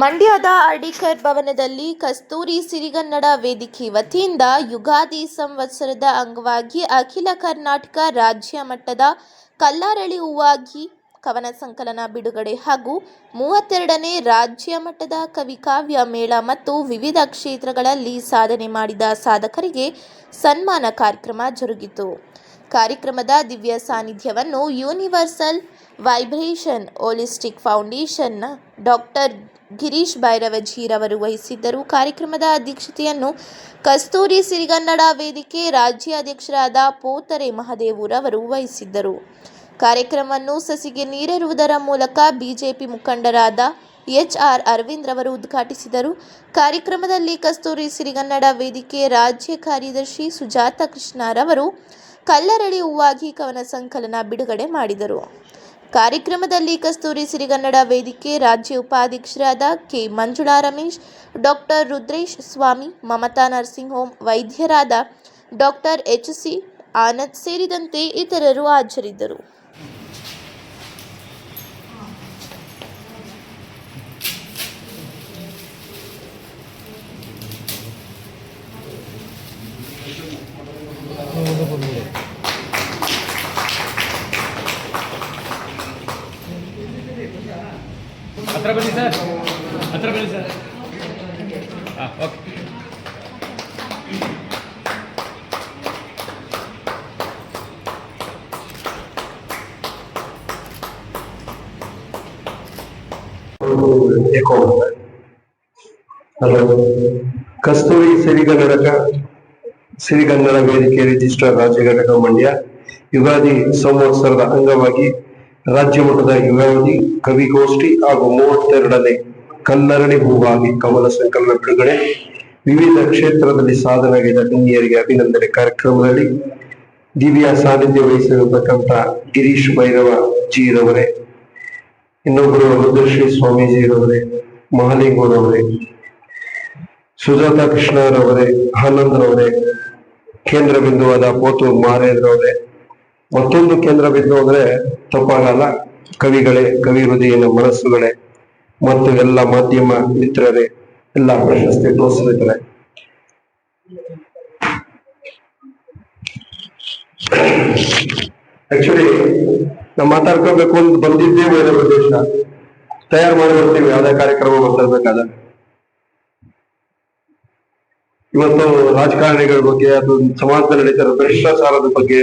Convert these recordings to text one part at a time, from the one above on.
ಮಂಡ್ಯದ ಅಡಿಕರ್ ಭವನದಲ್ಲಿ ಕಸ್ತೂರಿ ಸಿರಿಗನ್ನಡ ವೇದಿಕೆ ವತಿಯಿಂದ ಯುಗಾದಿ ಸಂವತ್ಸರದ ಅಂಗವಾಗಿ ಅಖಿಲ ಕರ್ನಾಟಕ ರಾಜ್ಯ ಮಟ್ಟದ ಕಲ್ಲಾರಳಿ ಹೂವಾಗಿ ಕವನ ಸಂಕಲನ ಬಿಡುಗಡೆ ಹಾಗೂ ಮೂವತ್ತೆರಡನೇ ರಾಜ್ಯ ಮಟ್ಟದ ಕವಿ ಕಾವ್ಯ ಮೇಳ ಮತ್ತು ವಿವಿಧ ಕ್ಷೇತ್ರಗಳಲ್ಲಿ ಸಾಧನೆ ಮಾಡಿದ ಸಾಧಕರಿಗೆ ಸನ್ಮಾನ ಕಾರ್ಯಕ್ರಮ ಜರುಗಿತು. ಕಾರ್ಯಕ್ರಮದ ದಿವ್ಯ ಸಾನ್ನಿಧ್ಯವನ್ನು ಯೂನಿವರ್ಸಲ್ ವೈಬ್ರೇಷನ್ ಹೋಲಿಸ್ಟಿಕ್ ಫೌಂಡೇಶನ್ನ ಡಾಕ್ಟರ್ ಗಿರೀಶ್ ಭೈರವಜೀರವರು ವಹಿಸಿದ್ದರು. ಕಾರ್ಯಕ್ರಮದ ಅಧ್ಯಕ್ಷತೆಯನ್ನು ಕಸ್ತೂರಿ ಸಿರಿಗನ್ನಡ ವೇದಿಕೆ ರಾಜ್ಯಾಧ್ಯಕ್ಷರಾದ ಪೋತರೆ ಮಹದೇವರವರು ವಹಿಸಿದ್ದರು. ಕಾರ್ಯಕ್ರಮವನ್ನು ಸಸಿಗೆ ನೀರೆರುವುದರ ಮೂಲಕ ಬಿಜೆಪಿ ಮುಖಂಡರಾದ ಎಚ್ ಆರ್ ಅರವಿಂದ್ ರವರು ಉದ್ಘಾಟಿಸಿದರು. ಕಾರ್ಯಕ್ರಮದಲ್ಲಿ ಕಸ್ತೂರಿ ಸಿರಿಗನ್ನಡ ವೇದಿಕೆ ರಾಜ್ಯ ಕಾರ್ಯದರ್ಶಿ ಸುಜಾತ ಕೃಷ್ಣರವರು ಕಲ್ಲರಳಿ ಹೂವಾಗಿ ಕವನ ಸಂಕಲನ ಬಿಡುಗಡೆ ಮಾಡಿದರು. ಕಾರ್ಯಕ್ರಮದಲ್ಲಿ ಕಸ್ತೂರಿ ಸಿರಿಗನ್ನಡ ವೇದಿಕೆ ರಾಜ್ಯ ಉಪಾಧ್ಯಕ್ಷರಾದ K Manjula Ramesh doctor Rudresh Swamy, Mamata nursing home ವೈದ್ಯರಾದ doctor H C Anand ಸೇರಿದಂತೆ ಇತರರು ಹಾಜರಿದ್ದರು. ಹತ್ರ ಬನ್ನಿ ಸರ್. ಹತ್ರ ಬನ್ನಿ ಸರ್. ಹಾಂ, ಓಕೆ. ಕಸ್ತೂರಿ ಸಿರಿಗನ್ನಡಕ ಸಿರಿಗನ್ನಡ ವೇದಿಕೆ ರಿಜಿಸ್ಟ್ರಾರ್ ರಾಜ್ಯ ಘಟಕ ಮಂಡ್ಯ ಯುಗಾದಿ ಸಂವತ್ಸರದ ಅಂಗವಾಗಿ ರಾಜ್ಯ ಮಟ್ಟದ ಯುಗಾವಧಿ, ಕವಿಗೋಷ್ಠಿ ಹಾಗೂ ಮೂವತ್ತೆರಡನೇ ಕಲ್ಲರಳಿ ಹೂವಾಗಿ ಕಮಲ ಸಂಕಲನ ಬಿಡುಗಡೆ. ವಿವಿಧ ಕ್ಷೇತ್ರದಲ್ಲಿ ಸಾಧನೆಗೈದ ಗಣ್ಯರಿಗೆ ಅಭಿನಂದನೆ ಕಾರ್ಯಕ್ರಮದಲ್ಲಿ ದಿವ್ಯ ಸಾನ್ನಿಧ್ಯ ವಹಿಸಿರತಕ್ಕಂತ ಗಿರೀಶ್ ಭೈರವ ಜೀರವರೇ, ಇನ್ನೊಬ್ಬರು ರುದ್ರಶ್ರೀ ಸ್ವಾಮೀಜಿರವರೇ ಮಹಾಲಿಂಗರವರೇ ಸುಜಾತ ಕೃಷ್ಣರವರೇ ಆನಂದ್ರವರೇ ಕೇಂದ್ರ ಬಿಂದುವಾದ ಪೋತು ಮಾರೇಂದ್ರವರೇ ಮತ್ತೊಂದು ಕೇಂದ್ರ ಬಿದ್ದು ಅಂದ್ರೆ ತಪ್ಪಾಗಲ್ಲ. ಕವಿಗಳೇ, ಕವಿ ಹೃದಯನ ಮನಸ್ಸುಗಳೇ, ಮತ್ತು ಎಲ್ಲ ಮಾಧ್ಯಮ ಮಿತ್ರರೇ, ಎಲ್ಲ ಪ್ರಶಸ್ತಿ ತೋರಿಸಿದ್ದಾರೆ ಆಕ್ಚುಲಿ ನಾವು ಮಾತಾಡ್ಕೋಬೇಕು ಅಂತ ಬಂದಿದ್ದೇ ಬೇರೆ ಉದ್ದೇಶ. ತಯಾರು ಮಾಡಿ ಯಾವುದೇ ಕಾರ್ಯಕ್ರಮ ಮಾತಾಡ್ಬೇಕಾದಾಗ ಇವತ್ತು ರಾಜಕಾರಣಿಗಳ ಬಗ್ಗೆ, ಅದು ಸಮಾಜದಲ್ಲಿ ನಡೀತಿರೋ ಭ್ರಷ್ಟಾಚಾರದ ಬಗ್ಗೆ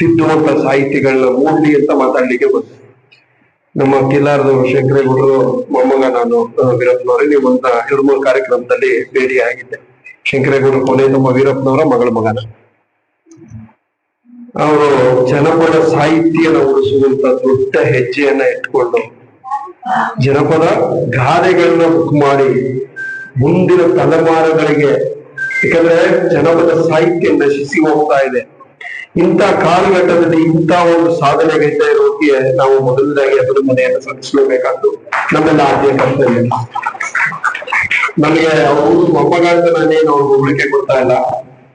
ತಿದ್ದುವಂತ ಸಾಹಿತಿಗಳನ್ನ ಮೂಡ್ಲಿ ಅಂತ ಮಾತಾಡ್ಲಿಕ್ಕೆ ಬಂದೆ. ನಮ್ಮ ಕಿಲ್ಲಾರದ ಶಂಕರೇಗೌಡರು ಮೊಮ್ಮಗ ನಾನು ವೀರಪ್ಪನವರೇ ನೀವಂತ ಎರಡು ಮೂರು ಕಾರ್ಯಕ್ರಮದಲ್ಲಿ ಭೇಟಿ ಆಗಿದ್ದೆ ಶಂಕರೇಗೌಡರು ಕೊನೆ ನಮ್ಮ ವೀರಪ್ಪನವರ ಮಗಳ ಮಗನ. ಅವರು ಜನಪದ ಸಾಹಿತ್ಯನ ಉಳಿಸುವಂತ ದೊಡ್ಡ ಹೆಜ್ಜೆಯನ್ನ ಇಟ್ಕೊಂಡು ಜನಪದ ಗಾದೆಗಳನ್ನ ಬುಕ್ ಮಾಡಿ ಮುಂದಿನ ತಲೆಮಾರುಗಳಿಗೆ, ಯಾಕಂದ್ರೆ ಜನಪದ ಸಾಹಿತ್ಯ ನಶಿಸಿ ಹೋಗ್ತಾ ಇದೆ. ಇಂಥ ಕಾಲಘಟ್ಟದಲ್ಲಿ ಇಂಥ ಒಂದು ಸಾಧನೆಗಿಂತ ರೋಗಿಯ ನಾವು ಮೊದಲನೇದಾಗಿ ಅದರ ಮನೆಯನ್ನು ಸಲ್ಲಿಸಲೇಬೇಕಾದ್ದು ನಮ್ಮೆಲ್ಲ ಆದ್ಯ ಕರ್ತವ್ಯ. ನಮಗೆ ಅವರು ನಾನೇನು ಅವ್ರಿಗೆ ಹೋಗ್ಲಿಕ್ಕೆ ಕೊಡ್ತಾ ಇಲ್ಲ.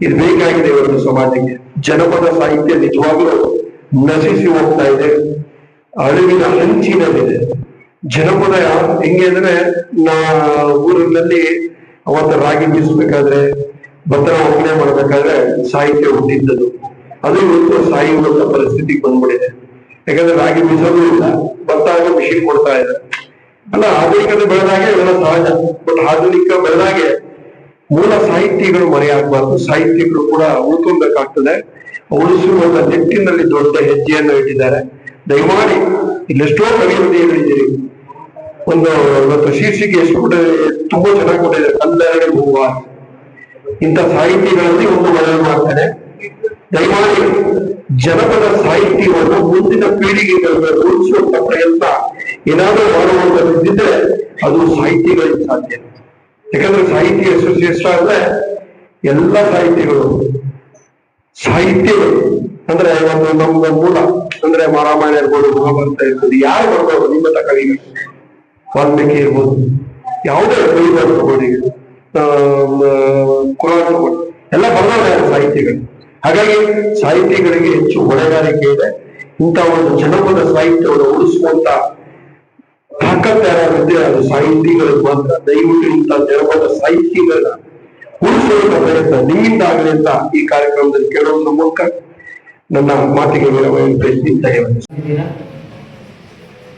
ಇದು ಬೇಕಾಗಿದೆ ಇವತ್ತು ಸಮಾಜಕ್ಕೆ. ಜನಪದ ಸಾಹಿತ್ಯ ನಿಜವಾಗ್ಲೂ ನಶಿಸಿ ಹೋಗ್ತಾ ಇದೆ. ಅಳಿವಿನ ಹಂಚಿನಲ್ಲಿದೆ. ಜನಪದ ಹೆಂಗೆ ಅಂದ್ರೆ ನಾ ಊರಿನಲ್ಲಿ ಅವತ್ತು ರಾಗಿ ಬೀಸಬೇಕಾದ್ರೆ ಭತ್ತ ಒಕ್ಕಣೆ ಮಾಡ್ಬೇಕಾದ್ರೆ ಸಾಹಿತ್ಯ ಹುಟ್ಟಿದ್ದದು. ಅದು ಇವತ್ತು ಸಾಯುವಂತ ಪರಿಸ್ಥಿತಿಗೆ ಬಂದ್ಬಿಟ್ಟಿದೆ ಯಾಕಂದ್ರೆ ರಾಗಿ ಬೀಸೋದು ಇಲ್ಲ ಭತ್ತ ಆಗ ಮಿಷಿನ್ ಕೊಡ್ತಾ ಇದೆ. ಅಲ್ಲ, ಆಧುನಿಕತೆ ಬೆಳೆದಾಗೆ ಎಲ್ಲ ಸಹಜ. ಬಟ್ ಆಧುನಿಕ ಬೆಳೆದಾಗೆ ಮೂಲ ಸಾಹಿತ್ಯಗಳು ಮರೆಯಾಗಬಾರ್ದು ಸಾಹಿತ್ಯಗಳು ಕೂಡ ಉಳ್ಕೊಬೇಕಾಗ್ತದೆ ಉಳಿಸುವಂತ ನಿಟ್ಟಿನಲ್ಲಿ ದೊಡ್ಡ ಹೆಜ್ಜೆಯನ್ನು ಇಟ್ಟಿದ್ದಾರೆ. ದಯಮಾಡಿ ಇಲ್ಲೆಷ್ಟೋ ಕವಿ ಹೃದಯಗಳಿದ್ದೀರಿ ಒಂದು ಇವತ್ತು ಶೀರ್ಷಿಕೆ ಎಷ್ಟು ಕೂಡ ತುಂಬಾ ಚೆನ್ನಾಗಿ ಕೊಟ್ಟಿದ್ದಾರೆ. ಕಲ್ಲರಡೆ ಹೂವ ಇಂಥ ಸಾಹಿತ್ಯಗಳಲ್ಲಿ ಒಂದು ಮನವಿ ಮಾಡ್ತಾರೆ ದಯಮಾಡಿ ಜನಪದ ಸಾಹಿತ್ಯವನ್ನು ಮುಂದಿನ ಪೀಳಿಗೆಗೆ ಉಳಿಸುವಂತ ಪ್ರಯತ್ನ ಏನಾದರೂ ಮಾಡುವಂತದ್ದಿದ್ರೆ ಅದು ಸಾಹಿತ್ಯಗಳಿಗೆ ಸಾಧ್ಯ. ಯಾಕಂದ್ರೆ ಸಾಹಿತ್ಯ ಶ್ರೇಷ್ಠ ಅಂದ್ರೆ ಎಲ್ಲ ಸಾಹಿತ್ಯಗಳು ಸಾಹಿತ್ಯಗಳು. ಅಂದ್ರೆ ಒಂದು ನಮ್ಮ ಮೂಲ. ಅಂದ್ರೆ ರಾಮಾಯಣ ಇರ್ಬೋದು, ಮಹಾಭಾರತ ಇರ್ಬೋದು, ಯಾರು ಬರ್ಬೋದು ನಿಮ್ಮ ಕವಿಗಳು ವಾಲ್ಮೀಕಿ ಇರ್ಬೋದು, ಯಾವುದೇ ಹಾಗಾಗಿ ಸಾಹಿತ್ಯಗಳಿಗೆ ಹೆಚ್ಚು ಹೊಣೆಗಾರಿಕೆ ಇದೆ. ಇಂಥ ಒಂದು ಜನಪದ ಸಾಹಿತ್ಯವನ್ನು ಉಳಿಸುವಂತ ತಾಕತ್ ಯಾರಾಗುತ್ತೆ, ಅದು ಸಾಹಿತಿಗಳಿಗೆ ಮಾತ್ರ. ದಯವಿಟ್ಟು ಇಂಥ ಜನಪದ ಸಾಹಿತ್ಯಗಳನ್ನ ಉಳಿಸುವಂತ ಪ್ರಯತ್ನ. ನಿಮ್ಮಿಂದ ಆಗಲಿ ಅಂತ ಈ ಕಾರ್ಯಕ್ರಮದಲ್ಲಿ ಕೇಳೋದ್ರ ಮೂಲಕ ನನ್ನ ಮಾತಿಗೆ ವಿರಾಮವನ್ನು ಪ್ರಯತ್ನಿಸ್ತಾ ಇದೆ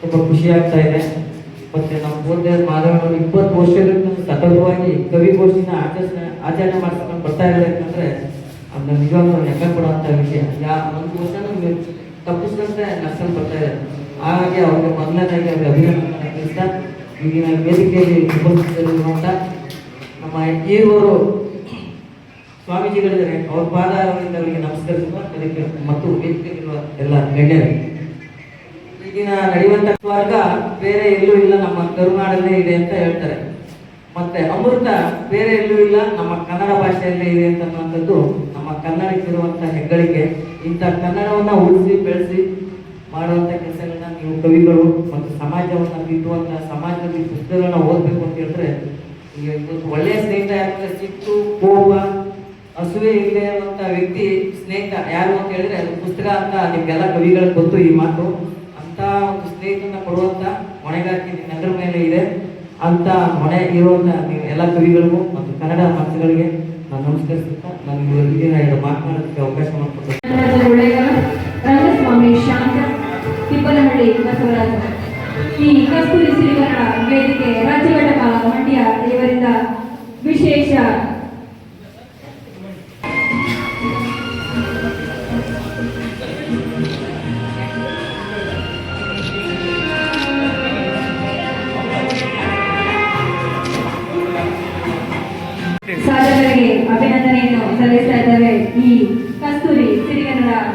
ತುಂಬಾ ಖುಷಿ ಆಗ್ತಾ ಇದೆ. ಮತ್ತೆ ನಮ್ಮ ಮುಂದೆ ಮಾಧವ ಇಪ್ಪತ್ತು ವರ್ಷದಿಂದ ಸತತವಾಗಿ ಕವಿಗೋಷ್ಠಿನ ಆಚರಣೆ ಆಚರಣೆ ಮಾಡ್ಕೊಂಡು ಬರ್ತಾ ಇದ್ದಾರೆ ಯಾಕಂದ್ರೆ ಅದನ್ನ ನಿಜವಾಗ್ಲೂ ಲೆಕ್ಕ ಕೊಡುವಂತ ವಿಷಯ. ಯಾ, ಒಂದು ನಮ್ಗೆ ತಪ್ಪಿಸಿದಂತೆ ನಡ್ಸ್ಕೊಂಡು ಬರ್ತಾ ಇದೆ ಹಾಗಾಗಿ ಅವ್ರಿಗೆ ಮೊದಲನೇದಾಗಿ ಅವ್ರಿಗೆ ಅಭಿನಂದನೆ ಈಗಿನ ವೇದಿಕೆಯಲ್ಲಿ ಉಪಸ್ಥಿತರಿರುವಂತ ನಮ್ಮ ಹಿರಿಯವರು ಸ್ವಾಮೀಜಿಗಳಿದ್ದಾರೆ. ಅವ್ರ ಪಾದಾರದಿಂದ ಅವರಿಗೆ ನಮಸ್ಕರಿಸುವ ಮತ್ತು ವೇದಿಕೆಯಲ್ಲಿರುವ ಎಲ್ಲ ಗಣ್ಯರಿಗೆ ಈಗಿನ ನಡೆಯುವಂತ ವರ್ಗ ಬೇರೆ ಎಲ್ಲೂ ಇಲ್ಲ, ನಮ್ಮ ಕರುನಾಡಲ್ಲೇ ಇದೆ ಅಂತ ಹೇಳ್ತಾರೆ. ಮತ್ತೆ ಅಮೃತ ಬೇರೆ ಎಲ್ಲೂ ಇಲ್ಲ, ನಮ್ಮ ಕನ್ನಡ ಭಾಷೆಯಲ್ಲೇ ಇದೆ ಅಂತ ಅನ್ನುವಂಥದ್ದು ನಮ್ಮ ಕನ್ನಡಕ್ಕಿರುವಂತಹ ಹೆಗ್ಗಳಿಕೆ. ಇಂಥ ಕನ್ನಡವನ್ನ ಉಳಿಸಿ, ಬೆಳೆಸಿ ಮಾಡುವಂತ ಕೆಲಸಗಳನ್ನ ನೀವು ಕವಿಗಳು ಮತ್ತು ಸಮಾಜವನ್ನ ಬಿಟ್ಟುವಂತ ಸಮಾಜದಲ್ಲಿ ಪುಸ್ತಕಗಳನ್ನ ಓದ್ಬೇಕು ಅಂತ ಹೇಳಿದ್ರೆ ಈಗ ಒಳ್ಳೆಯ ಸ್ನೇಹಿತ ಯಾಕಂದ್ರೆ ಸಿಟ್ಟು, ಕೋಪ ಹಸುವೆ ಇಲ್ಲದೆ ಇರುವಂತ ವ್ಯಕ್ತಿ, ಸ್ನೇಹಿತ ಯಾರು ಅಂತ ಹೇಳಿದ್ರೆ ಅದು ಪುಸ್ತಕ ಅಂತ ನಿಮ್ಗೆಲ್ಲ ಕವಿಗಳಿಗೆ ಗೊತ್ತು ಈ ಮಾತು. ಅಂತ ಒಂದು ಸ್ನೇಹಿತನ ಕೊಡುವಂತ ಹೊಣೆಗಾರಿಕೆ ನಗರ ಮೇಲೆ ಇದೆ. ಅಂತ ಮನೆ ಇರುವಂತ ನೀವು ಎಲ್ಲ ಕವಿಗಳಿಗೂ ಮತ್ತು ಕನ್ನಡ ಪಕ್ಷಗಳಿಗೆ ನಾನು ನಮಸ್ಕರಿಸುತ್ತಾ ನನಗೆ ದಿನ ಇದು ಮಾತನಾಡೋದಕ್ಕೆ ಅವಕಾಶ ರಂಗಸ್ವಾಮಿ ಶಾಂತ ಈ ಕಸ್ತೂರಿ ರಾಜ್ಯ ಘಟಕ ಮಂಡ್ಯ ವಿಶೇಷ.